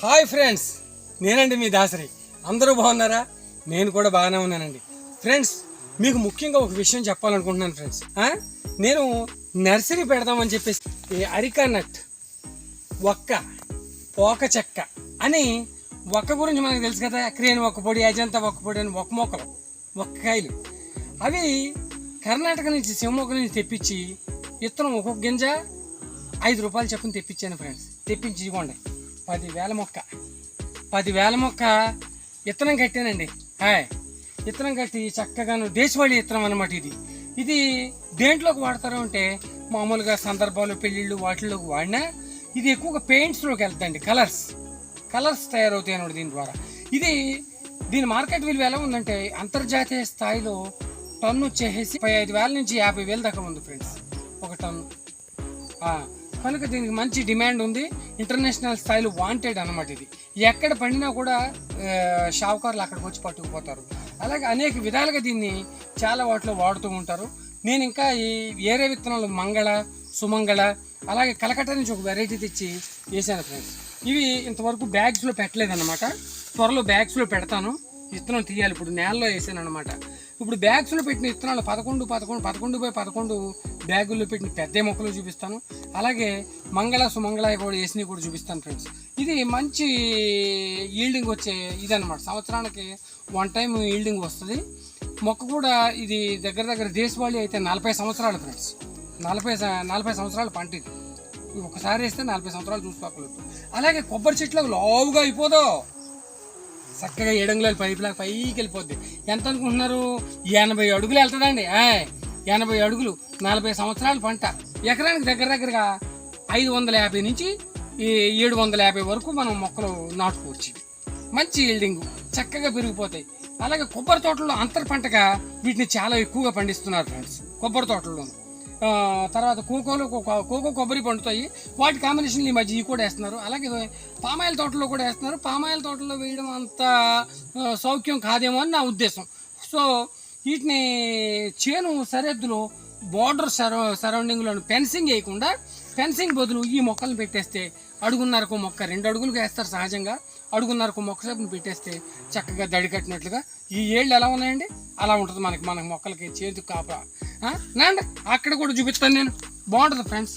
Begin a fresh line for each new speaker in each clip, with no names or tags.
Hi friends నేనండి మీ దాసరి. అందరూ బాగున్నారా? నేను కూడా బాగానే ఉన్నానండి. ఫ్రెండ్స్ మీకు ముఖ్యంగా ఒక విషయం చెప్పాలనుకుంటున్నాను ఫ్రెండ్స్. నేను నర్సరీ పెడదామని చెప్పేసి ఈ అరికా నట్ ఒక్క పోక చెక్క అని ఒక్క గురించి మనకు తెలుసు కదా క్రేన్ ఒక్క పొడి అజంతా ఒక్క పొడి అని ఒక్క మొక్కలు ఒక్కకాయలు అవి కర్ణాటక నుంచి శివమొక్క నుంచి తెప్పించి విత్తనం ఒక్కొక్క గింజ ఐదు రూపాయలు చెప్పుని తెప్పించాను ఫ్రెండ్స్. తెప్పించి ఇవ్వండి. పదివేల మొక్క. పదివేల మొక్క విత్తనం కట్టానండి. హాయ్ విత్తనం కట్టి చక్కగాను దేశవాళీ విత్తనం అనమాట ఇది. ఇది దేంట్లోకి వాడతారు అంటే మామూలుగా సందర్భాలు పెళ్ళిళ్ళు వాటిల్లోకి వాడినా ఇది ఎక్కువగా పెయింట్స్లోకి వెళ్తుందండి కలర్స్. కలర్స్ తయారవుతాయి అన్నమాట దీని ద్వారా. ఇది దీని మార్కెట్ విలువ ఎలా ఉందంటే అంతర్జాతీయ స్థాయిలో టన్ను వచ్చేసి ముప్పై ఐదు వేల నుంచి యాభై వేల దాకా ఉంది ఫ్రెండ్స్. ఒక టన్ను. కనుక దీనికి మంచి డిమాండ్ ఉంది. ఇంటర్నేషనల్ స్థాయిలో వాంటెడ్ అనమాట ఇది. ఎక్కడ పండినా కూడా షావుకారులు అక్కడికి వచ్చి పట్టుకుపోతారు. అలాగే అనేక విధాలుగా దీన్ని చాలా వాటిలో వాడుతూ ఉంటారు. నేను ఇంకా ఈ వేరే విత్తనాలు మంగళ సుమంగళ అలాగే కలకట్ట నుంచి ఒక వెరైటీ తెచ్చి వేసాను ఫ్రెండ్స్. ఇవి ఇంతవరకు బ్యాగ్స్లో పెట్టలేదన్నమాట. త్వరలో బ్యాగ్స్లో పెడతాను. విత్తనం తీయాలి. ఇప్పుడు నేలలో వేసాను అనమాట ఇప్పుడు బ్యాగ్స్లో పెట్టిన విత్తనాలు పదకొండు పదకొండు పదకొండు బై పదకొండు బ్యాగుల్లో పెట్టిన పెద్ద మొక్కలు చూపిస్తాను. అలాగే మంగళ సుమంగళ కూడా వేసినవి కూడా చూపిస్తాను ఫ్రెండ్స్ ఇది మంచి ఈల్డింగ్ వచ్చే ఇదనమాట సంవత్సరానికి వన్ టైం ఈల్డింగ్ వస్తుంది. మొక్క కూడా ఇది దగ్గర దగ్గర దేశవాళీ అయితే నలభై సంవత్సరాలు ఫ్రెండ్స్ నలభై నలభై సంవత్సరాలు పంట ఇది ఒకసారి వేస్తే నలభై సంవత్సరాలు చూసుకోకలేదు అలాగే కొబ్బరి చెట్లకు లావుగా అయిపోదో. చక్కగా ఏడంగుళాలు పైపులాగా పైకి వెళ్ళిపోద్ది. ఎంత అనుకుంటున్నారు? ఎనభై అడుగులు వెళ్తుందండి. ఆయ్, ఎనభై అడుగులు నలభై సంవత్సరాల పంట. ఎకరానికి దగ్గర దగ్గరగా ఐదు వందల యాభై నుంచి ఈ ఏడు వందల యాభై వరకు మనం మొక్కలు నాటుకోవచ్చు. మంచి ఈల్డింగ్ చక్కగా పెరిగిపోతాయి. అలాగే కొబ్బరి తోటల్లో అంతర్ పంటగా వీటిని చాలా ఎక్కువగా పండిస్తున్నారు ఫ్రెండ్స్ కొబ్బరి తోటల్లోనూ. తర్వాత కోకోలో కోకో కొబ్బరి పండుతాయి. వాటి కాంబినేషన్లు ఈ మధ్య ఇవి కూడా వేస్తున్నారు. అలాగే పామాయిల తోటలో కూడా వేస్తున్నారు. పామాయిల తోటలో వేయడం అంత సౌఖ్యం కాదేమో అని నా ఉద్దేశం. సో వీటిని చేను సరిహద్దులో బార్డర్ సరౌ సరౌండింగ్లో ఫెన్సింగ్ వేయకుండా ఫెన్సింగ్ బదులు ఈ మొక్కలను పెట్టేస్తే అడుగున్నరకు మొక్క రెండు అడుగులు వేస్తారు సహజంగా. అడుగున్నరకు మొక్క సేపును పెట్టేస్తే చక్కగా దడి కట్టినట్లుగా. ఈ ఏళ్ళు ఎలా ఉన్నాయండి? అలా ఉంటుంది మనకి మన మొక్కలకి చేతి కాపరా నండి అక్కడ కూడా చూపిస్తాను నేను. బాగుంటుంది ఫ్రెండ్స్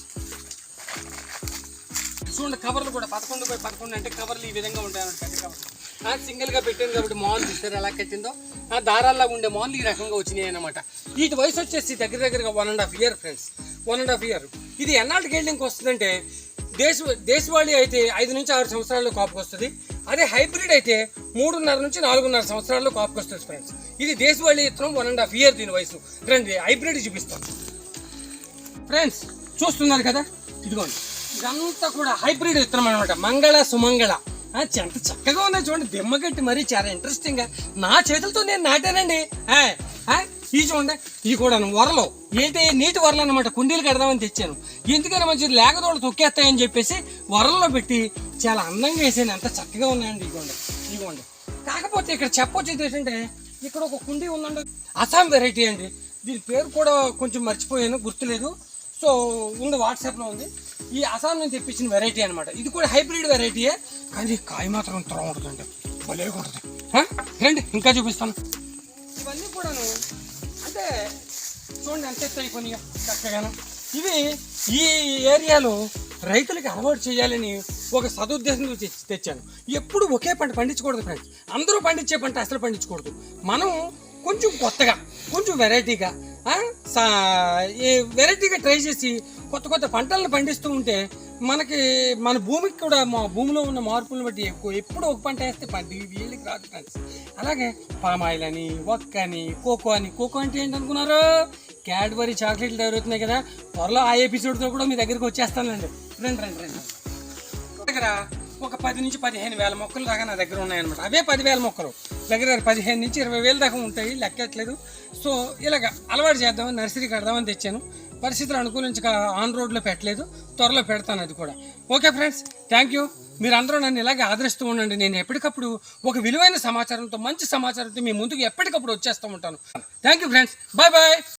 చూడండి కవర్లు కూడా పదకొండు బై పదకొండు అంటే కవర్లు ఈ విధంగా ఉంటాయన్నట్టు కవర్లు సింగిల్గా పెట్టాను కాబట్టి మాల్ చూసారు ఎలా కట్టిందో? ఆ దారాల్లో ఉండే మాల్ ఈ రకంగా వచ్చినాయి అనమాట వీటి వయసు వచ్చేసి దగ్గర దగ్గరగా one and half year friends one and half year ఇది ఎన్నాటికి గేల్డింగ్కి వస్తుందంటే దేశ దేశవాళీ అయితే ఐదు నుంచి ఆరు సంవత్సరాల్లో కాపుకి వస్తుంది. అదే హైబ్రిడ్ అయితే మూడున్నర నుంచి నాలుగున్నర సంవత్సరాల్లో కాపుకి వస్తుంది ఫ్రెండ్స్ ఇది దేశవాళీ ఇత్తనం వన్ అండ్ హాఫ్ ఇయర్ దీని వయసు. రండి హైబ్రిడ్ చూపిస్తాం. ఫ్రెండ్స్ చూస్తున్నారు కదా? ఇదిగోండి. ఇదంతా కూడా హైబ్రిడ్ విత్తనం అనమాట మంగళ సుమంగళ. ఎంత చక్కగా ఉన్నాయి చూడండి. దిమ్మగట్టి మరీ చాలా ఇంట్రెస్టింగ్గా. నా చేతులతో నేను నాటానండి. ఆ, చూడండి. ఇవి కూడా వరలు. ఏంటి? నీటి వరలు అనమాట కుండీలు కడదామని తెచ్చాను. ఎందుకని మంచిది. లేకదోళ్ళు తొక్కేస్తాయని చెప్పేసి వరల్లో పెట్టి చాలా అందంగా వేసాను. ఎంత చక్కగా ఉన్నాయండి ఇదిగోండి. ఇదిగోండి. కాకపోతే ఇక్కడ చెప్పొచ్చేది ఏంటంటే ఇక్కడ ఒక కుండీ ఉందండి. అస్సాం వెరైటీ అండి. దీని పేరు కూడా కొంచెం మర్చిపోయాను. గుర్తులేదు. సో ఉంది వాట్సాప్లో ఉంది. ఈ అసాం నుంచి తెప్పించిన వెరైటీ అనమాట ఇది కూడా హైబ్రిడ్ వెరైటీయే. కానీ కాయ మాత్రం త్వర ఉంటుందండి. భలే ఉంటుంది. రండి ఇంకా చూపిస్తాను. ఇవన్నీ కూడాను అంటే చూడండి ఎంత ఎత్తు అయిపోయినాయో చక్కగాను. ఇవి ఈ ఏరియాలో రైతులకి అలవాటు చేయాలని ఒక సదుద్దేశంతో తెచ్చి- తెచ్చాను. ఎప్పుడు ఒకే పంట పండించకూడదు ఫ్రెండ్స్ అందరూ పండించే పంట అసలు పండించకూడదు. మనం కొంచెం కొత్తగా కొంచెం వెరైటీగా సా- ఈ వెరైటీగా ట్రై చేసి కొత్త కొత్త పంటలను పండిస్తూ ఉంటే మనకి మన భూమికి కూడా మా భూమిలో ఉన్న మార్పులను బట్టి ఎక్కువ ఎప్పుడు ఒక పంట వేస్తే పంట వీళ్ళకి రాదు ఫ్రెండ్స్. అలాగే పామాయిల్ అని వక్క అని కోకో అని కోకో అంటే ఏంటనుకున్నారు? క్యాడ్బరీ చాక్లెట్లు తయారవుతున్నాయి కదా. త్వరలో ఆ ఎపిసోడ్తో కూడా మీ దగ్గరికి వచ్చేస్తానండి. రండి రండి రండి. దగ్గర ఒక పది నుంచి పదిహేను వేల మొక్కలు దాకా నా దగ్గర ఉన్నాయన్నమాట. అవే పదివేల మొక్కలు. దగ్గర పదిహేను నుంచి ఇరవై వేల దాకా ఉంటాయి లెక్కట్లేదు. సో ఇలాగ అలవాటు చేద్దామని నర్సరీ కడదామని తెచ్చాను. పరిస్థితులు అనుకూలించక ఆన్ రోడ్లో పెట్టలేదు త్వరలో పెడతాను అది కూడా. ఓకే ఫ్రెండ్స్ థ్యాంక్ యూ మీరందరూ నన్ను ఇలాగే ఆదరిస్తూ ఉండండి. నేను ఎప్పటికప్పుడు ఒక విలువైన సమాచారంతో మంచి సమాచారంతో మీ ముందుకు ఎప్పటికప్పుడు వచ్చేస్తూ ఉంటాను. Thank you friends bye bye